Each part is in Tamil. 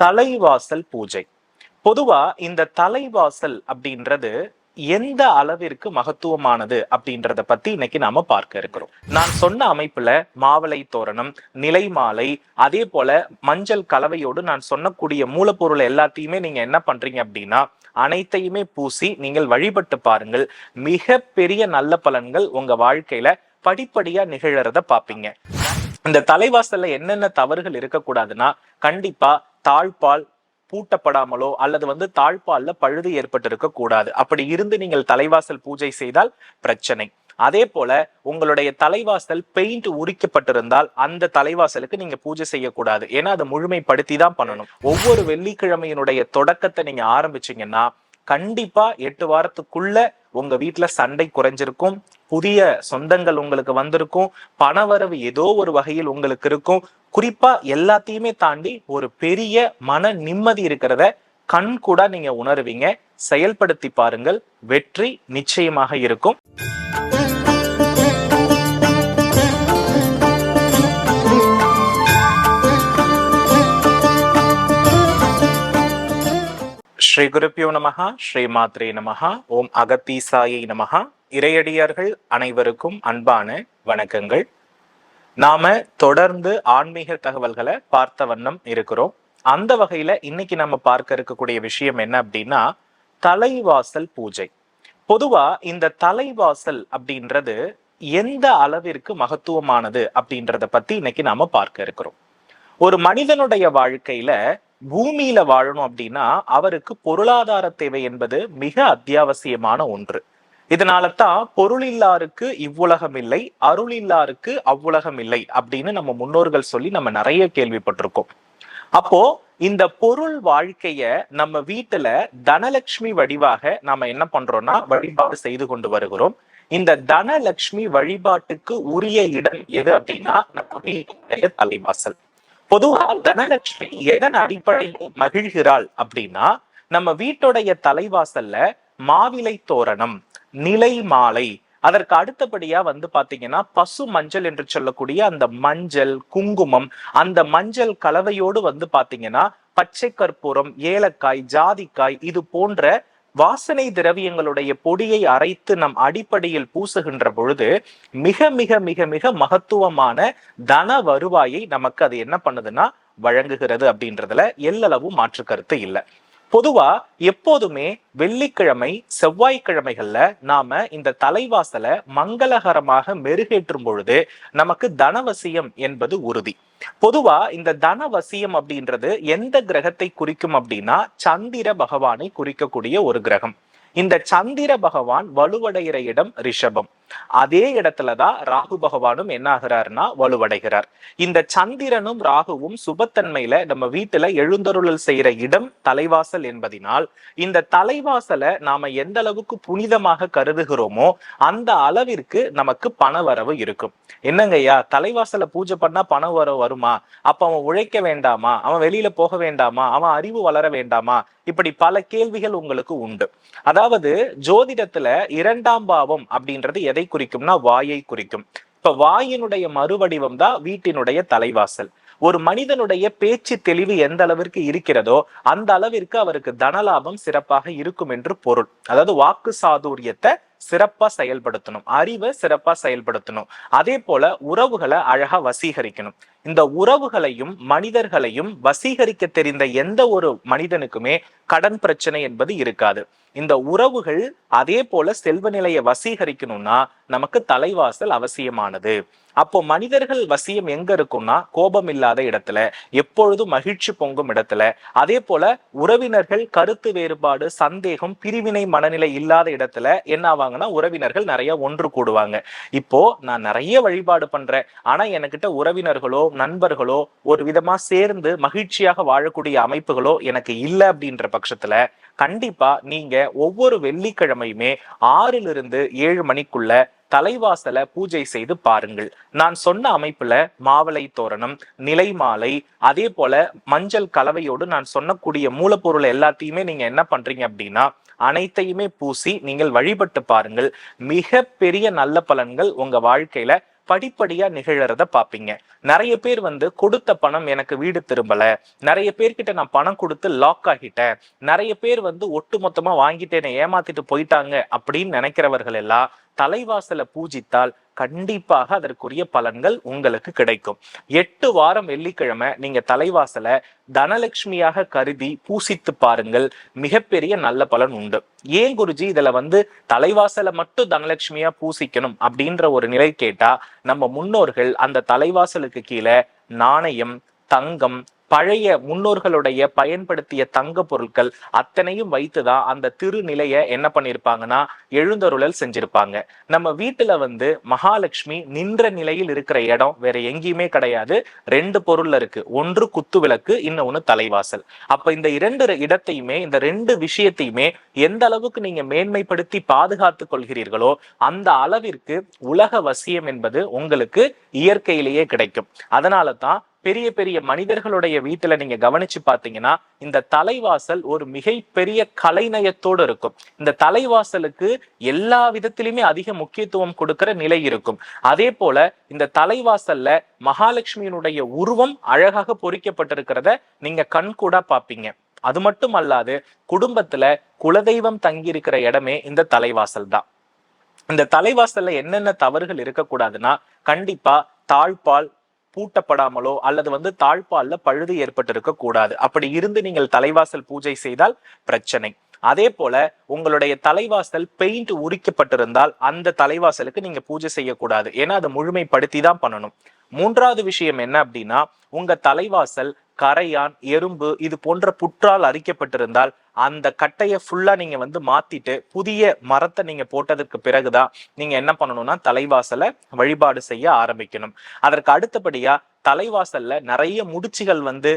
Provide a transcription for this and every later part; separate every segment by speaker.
Speaker 1: தலைவாசல் பூஜை. பொதுவா இந்த தலைவாசல் அப்படின்றது எந்த அளவிற்கு மகத்துவமானது அப்படின்றத பத்தி இன்னைக்கு நாம பார்க்க இருக்கிறோம். நான் சொன்ன அமைப்புல மாவளை தோரணம் நிலை மாலை அதே போல மஞ்சள் கலவையோடு நான் சொன்னக்கூடிய மூலப்பொருள் எல்லாத்தையுமே நீங்க என்ன பண்றீங்க அப்படின்னா அனைத்தையுமே பூசி நீங்கள் வழிபட்டு பாருங்கள். மிக பெரிய நல்ல பலன்கள் உங்க வாழ்க்கையில படிப்படியா நிகழறத பாப்பீங்க இந்த தலைவாசல்ல என்னென்ன தவறுகள் இருக்கக்கூடாதுன்னா கண்டிப்பா தாழ்பால் பூட்டப்படாமலோ அல்லது வந்து தாழ்பால்ல பழுது ஏற்பட்டிருக்க கூடாது. அப்படி இருந்து நீங்கள் தலைவாசல் பூஜை செய்தால் பிரச்சனை. அதே போல உங்களுடைய தலைவாசல் பெயிண்ட் உரிக்கப்பட்டிருந்தால் அந்த தலைவாசலுக்கு நீங்க பூஜை செய்யக்கூடாது. ஏன்னா அதை முழுமைப்படுத்தி தான் பண்ணணும். ஒவ்வொரு வெள்ளிக்கிழமையினுடைய தொடக்கத்தை நீங்க ஆரம்பிச்சீங்கன்னா கண்டிப்பா எட்டு வாரத்துக்குள்ள உங்க வீட்டுல சண்டை குறைஞ்சிருக்கும். புதிய சொந்தங்கள் உங்களுக்கு வந்திருக்கும். பணவரவு ஏதோ ஒரு வகையில் உங்களுக்கு இருக்கும். குறிப்பா எல்லாத்தையுமே தாண்டி ஒரு பெரிய மன நிம்மதி இருக்கிறத கண் கூட நீங்க உணருவீங்க. செயல்படுத்தி பாருங்கள். வெற்றி நிச்சயமாக இருக்கும். ஸ்ரீ குருப்பியோ நமகா ஸ்ரீ மாத்ரே நமகா ஓம் அகத்தீசாயை நமகா இறையடியார்கள் அனைவருக்கும் அன்பான வணக்கங்கள். நாம தொடர்ந்து ஆன்மீக தகவல்களை பார்த்த வண்ணம் இருக்கிறோம். அந்த வகையில இன்னைக்கு நம்ம பார்க்க இருக்கக்கூடிய விஷயம் என்ன அப்படின்னா தலைவாசல் பூஜை. பொதுவா இந்த தலைவாசல் அப்படின்றது எந்த அளவிற்கு மகத்துவமானது அப்படின்றத பத்தி இன்னைக்கு நாம பார்க்க இருக்கிறோம். ஒரு மனிதனுடைய வாழ்க்கையில பூமியில வாழணும் அப்படின்னா அவருக்கு பொருளாதார தேவை என்பது மிக அத்தியாவசியமான ஒன்று. இதனால தான் பொருள் இல்லாருக்கு இவ்வுலகம் இல்லை அருள் இல்லாருக்கு அவ்வுலகம் இல்லை அப்படின்னு நம்ம முன்னோர்கள் சொல்லி நம்ம நிறைய கேள்விப்பட்டிருக்கோம். அப்போ இந்த பொருள் வாழ்க்கைய நம்ம வீட்டுல தனலட்சுமி வடிவாக நாம என்ன பண்றோம்னா வழிபாடு செய்து கொண்டு வருகிறோம். இந்த தனலட்சுமி வழிபாட்டுக்கு உரிய இடம் எது அப்படின்னா நம்ம வீட்டுடைய தலைவாசல். பொதுவா தனலட்சுமி எதன் அடிப்படையில் மகிழ்கிறாள் அப்படின்னா நம்ம வீட்டுடைய தலைவாசல்ல மாவிலை தோரணம் நிலை மாலை அதற்கு அடுத்தபடியா வந்து பாத்தீங்கன்னா பசு மஞ்சள் என்று சொல்லக்கூடிய அந்த மஞ்சள் குங்குமம் அந்த மஞ்சள் கலவையோடு வந்து பாத்தீங்கன்னா பச்சை கற்பூரம் ஏலக்காய் ஜாதிக்காய் இது போன்ற வாசனை திரவியங்களுடைய பொடியை அரைத்து நம் அடிப்படையில் பூசுகின்ற பொழுது மிக மிக மிக மிக மகத்துவமான தன வருவாயை நமக்கு அது என்ன பண்ணுதுன்னா வழங்குகிறது அப்படின்றதுல எல்லளவும் மாற்று கருத்து இல்லை. பொதுவா எப்போதுமே வெள்ளிக்கிழமை செவ்வாய்க்கிழமைகள்ல நாம இந்த தலைவாசலை மங்களகரமாக மெருகேற்றும் பொழுது நமக்கு தனவசியம் என்பது உறுதி. பொதுவா இந்த தனவசியம் அப்படின்றது எந்த கிரகத்தை குறிக்கும் அப்படின்னா சந்திர பகவானை குறிக்கக்கூடிய ஒரு கிரகம். இந்த சந்திர பகவான் வலுவடைகிற இடம் ரிஷபம். அதே இடத்துலதான் ராகு பகவானும் என்ன ஆகிறாருன்னா வலுவடைகிறார். இந்த சந்திரனும் ராகுவும் சுபத்தன்மையில நம்ம வீட்டுல எழுந்தருளல் செய்யற இடம் தலைவாசல் என்பதினால் இந்த தலைவாசலை நாம எந்த அளவுக்கு புனிதமாக கருதுகிறோமோ அந்த அளவிற்கு நமக்கு பண வரவு இருக்கும் என்னங்கய்யா தலைவாசல பூஜை பண்ணா பண வரவு வருமா? அப்ப அவன் உழைக்க வேண்டாமா? அவன் வெளியில போக வேண்டாமா? அவன் அறிவு வளர வேண்டாமா? இப்படி பல கேள்விகள் உங்களுக்கு உண்டு. அதாவது ஜோதிடத்துல இரண்டாம் பாவம் அப்படின்றது எதை குறிக்கும்னா வாயை குறிக்கும். இப்ப வாயினுடைய மறுவடிவம் தான் வீட்டினுடைய தலைவாசல். ஒரு மனிதனுடைய பேச்சு தெளிவு எந்த அளவிற்கு இருக்கிறதோ அந்த அளவிற்கு அவருக்கு தனலாபம் சிறப்பாக இருக்கும் என்று பொருள். அதாவது வாக்கு சாதுரியத்தை சிறப்பா செயல்படுத்தணும். அறிவை சிறப்பா செயல்படுத்தணும். அதே போல உறவுகளை அழகா வசீகரிக்கணும். இந்த உறவுகளையும் மனிதர்களையும் வசீகரிக்க தெரிந்த எந்த ஒரு மனிதனுக்குமே கடன் பிரச்சனை என்பது இருக்காது. இந்த உறவுகள் அதே போல செல்வ நிலையை வசீகரிக்கணும்னா நமக்கு தலைவாசல் அவசியமானது. அப்போ மனிதர்கள் வசியம் எங்க இருக்கும்னா கோபம் இல்லாத இடத்துல எப்பொழுதும் மகிழ்ச்சி பொங்கும் இடத்துல அதே போல உறவினர்கள் கருத்து வேறுபாடு சந்தேகம் பிரிவினை மனநிலை இல்லாத இடத்துல என்ன பண்ணுவாங்கன்னா உறவினர்கள் நிறைய ஒன்று கூடுவாங்க. இப்போ நான் நிறைய வழிபாடு பண்றேன். ஆனா எனக்கிட்ட உறவினர்களோ நண்பர்களோ ஒரு விதமா சேர்ந்து மகிழ்ச்சியாக வாழக்கூடிய அமைப்புகளோ எனக்கு இல்லை அப்படின்ற பட்சத்துல கண்டிப்பா நீங்க ஒவ்வொரு வெள்ளிக்கிழமையுமே ஆறிலிருந்து ஏழு மணிக்குள்ள தலைவாசலை பூஜை செய்து பாருங்கள். நான் சொன்ன அமைப்புல மாவளை தோரணம் நிலை மாலை அதே போல மஞ்சள் கலவையோடு நான் சொன்னக்கூடிய மூலப்பொருள் எல்லாத்தையுமே நீங்க என்ன பண்றீங்க அப்படின்னா அனைத்தையுமே பூசி நீங்கள் வழிபட்டு பாருங்கள். மிக பெரிய நல்ல பலன்கள் உங்க வாழ்க்கையில படிப்படியா நிகழறத பாப்பீங்க. நிறைய பேர் வந்து கொடுத்த பணம் எனக்கு வீடு திரும்பல. நிறைய பேர்கிட்ட நான் பணம் கொடுத்து லாக் ஆகிட்டேன். நிறைய பேர் வந்து ஒட்டு மொத்தமா வாங்கிட்டேன்னு ஏமாத்திட்டு போயிட்டாங்க அப்படின்னு நினைக்கிறவர்கள் எல்லாம் தலைவாசலை பூஜித்தால் கண்டிப்பாக அதற்குரிய பலன்கள் உங்களுக்கு கிடைக்கும். எட்டு வாரம் வெள்ளிக்கிழமை நீங்க தலைவாசலை தனலட்சுமியாக கருதி பூசித்து பாருங்கள். மிகப்பெரிய நல்ல பலன் உண்டு. ஏன் குருஜி இதுல வந்து தலைவாசலை மட்டும் தனலட்சுமியா பூசிக்கணும் அப்படின்ற ஒரு நிலை கேட்டா நம்ம முன்னோர்கள் அந்த தலைவாசலுக்கு கீழே நாணயம் தங்கம் பழைய முன்னோர்களுடைய பயன்படுத்திய தங்க பொருட்கள் அத்தனையும் வைத்துதான் அந்த திருநிலையை என்ன பண்ணியிருப்பாங்கன்னா எழுந்தருளல் செஞ்சிருப்பாங்க. நம்ம வீட்டுல வந்து மகாலட்சுமி நின்ற நிலையில் இருக்கிற இடம் வேற எங்கேயுமே கிடையாது. ரெண்டு பொருள்ல இருக்கு. ஒன்று குத்து விளக்கு இன்னொன்னு தலைவாசல். அப்ப இந்த இரண்டு இடத்தையுமே இந்த ரெண்டு விஷயத்தையுமே எந்த அளவுக்கு நீங்க மேன்மைப்படுத்தி பாதுகாத்துக் கொள்கிறீர்களோ அந்த அளவிற்கு உலக வசியம் என்பது உங்களுக்கு இயற்கையிலேயே கிடைக்கும். அதனால தான் பெரிய பெரிய மனிதர்களுடைய வீட்டுல நீங்க கவனிச்சு பாத்தீங்கன்னா இந்த தலைவாசல் ஒரு மிகப்பெரிய கலைநயத்தோடு இருக்கும். இந்த தலைவாசலுக்கு எல்லா விதத்திலுமே அதிக முக்கியத்துவம் கொடுக்கிற நிலை இருக்கும். அதே போல இந்த தலைவாசல்ல மகாலட்சுமியினுடைய உருவம் அழகாக பொறிக்கப்பட்டிருக்கிறத நீங்க கண் கூட பாப்பீங்க. அது மட்டும் அல்லாது குடும்பத்துல குலதெய்வம் தங்கி இருக்கிற இடமே இந்த தலைவாசல் தான். இந்த தலைவாசல்ல என்னென்ன தவறுகள் இருக்கக்கூடாதுன்னா கண்டிப்பா தாழ்பால் பூட்டப்படாமலோ அல்லது வந்து தாழ்பால்ல பழுது ஏற்பட்டிருக்க கூடாது. அப்படி இருந்து நீங்கள் தலைவாசல் பூஜை செய்தால் பிரச்சனை. அதே போல உங்களுடைய தலைவாசல் பெயிண்ட் உரிக்கப்பட்டிருந்தால் அந்த தலைவாசலுக்கு நீங்க பூஜை செய்யக்கூடாது. ஏன்னா அதை முழுமைப்படுத்தி தான் பண்ணணும். மூன்றாவது விஷயம் என்ன அப்படின்னா உங்க தலைவாசல் கரையான் எறும்பு இது போன்ற புற்றால் அரிக்கப்பட்டிருந்தால் அந்த கட்டையை ஃபுல்லாக நீங்கள் வந்து மாற்றிட்டு புதிய மரத்தை நீங்கள் போட்டதற்கு பிறகுதான் நீங்கள் என்ன பண்ணணும்னா தலைவாசலை வழிபாடு செய்ய ஆரம்பிக்கணும். அதற்கு அடுத்தபடியாக தலைவாசல்ல நிறைய முடிச்சுகள் வந்து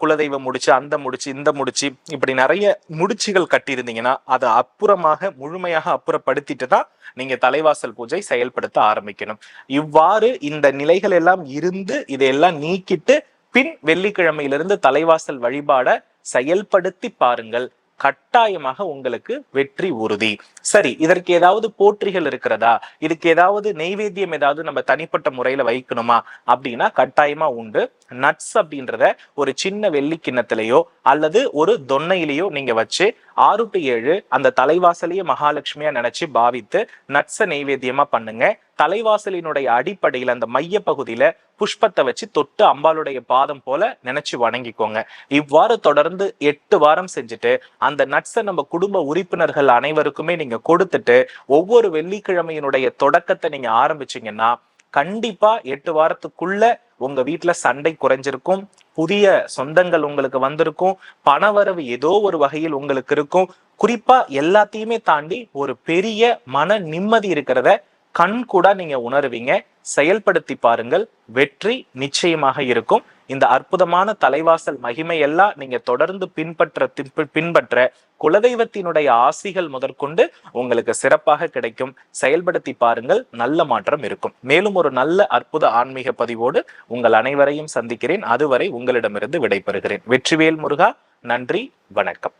Speaker 1: குலதெய்வ முடிச்சு அந்த முடிச்சு இந்த முடிச்சு இப்படி நிறைய முடிச்சுகள் கட்டியிருந்தீங்கன்னா அதை அப்புறமாக முழுமையாக அப்புறப்படுத்திட்டு தான் நீங்க தலைவாசல் பூஜை செயல்படுத்த ஆரம்பிக்கணும். இவ்வாறு இந்த நிலைகள் எல்லாம் இருந்து இதையெல்லாம் நீக்கிட்டு பின் வெள்ளிக்கிழமையிலிருந்து தலைவாசல் வழிபாட செயல்படுத்தி பாருங்கள். கட்டாயமாக உங்களுக்கு வெற்றி உறுதி. சரி இதற்கு ஏதாவது போற்றிகள் இருக்கிறதா? இதுக்கு ஏதாவது நெய்வேத்தியம் ஏதாவது நம்ம தனிப்பட்ட முறையில வைக்கணுமா? அப்படின்னா கட்டாயமா உண்டு. நட்ஸ் அப்படின்றத ஒரு சின்ன வெள்ளி கிண்ணத்திலேயோ அல்லது ஒரு தொன்னையிலேயோ நீங்க வச்சு ஆறு டு ஏழு அந்த தலைவாசலையே மகாலட்சுமியா நினைச்சு பாவித்து நட்ச நெய்வேத்தியமா பண்ணுங்க. தலைவாசலினுடைய அடிப்படையில் அந்த மைய பகுதியில புஷ்பத்தை வச்சு தொட்டு அம்பாளுடைய பாதம் போல நினைச்சு வணங்கிக்கோங்க. இவ்வாறு தொடர்ந்து எட்டு வாரம் செஞ்சுட்டு அந்த நட்ஸை நம்ம குடும்ப உறுப்பினர்கள் அனைவருக்குமே நீங்க கொடுத்துட்டு ஒவ்வொரு வெள்ளிக்கிழமையினுடைய தொடக்கத்தை நீங்க ஆரம்பிச்சீங்கன்னா கண்டிப்பா எட்டு வாரத்துக்குள்ள உங்க வீட்டுல சண்டை குறைஞ்சிருக்கும் புதிய சொந்தங்கள் உங்களுக்கு வந்திருக்கும் பணவரவு ஏதோ ஒரு வகையில் உங்களுக்கு இருக்கும். குறிப்பா எல்லாத்தையுமே தாண்டி ஒரு பெரிய மன நிம்மதி இருக்கிறத கண் கூட நீங்க உணர்வீங்க. செயல்படுத்தி பாருங்கள். வெற்றி நிச்சயமாக இருக்கும். இந்த அற்புதமான தலைவாசல் மகிமையெல்லாம் நீங்க தொடர்ந்து பின்பற்ற பின்பற்ற குலதெய்வத்தினுடைய ஆசிகள் முதற்கொண்டு உங்களுக்கு சிறப்பாக கிடைக்கும். செயல்படுத்தி பாருங்கள் நல்ல மாற்றம் இருக்கும். மேலும் ஒரு நல்ல அற்புத ஆன்மீக பதிவோடு உங்கள் அனைவரையும் சந்திக்கிறேன். அதுவரை உங்களிடமிருந்து விடைபெறுகிறேன். வெற்றிவேல் முருகா நன்றி வணக்கம்.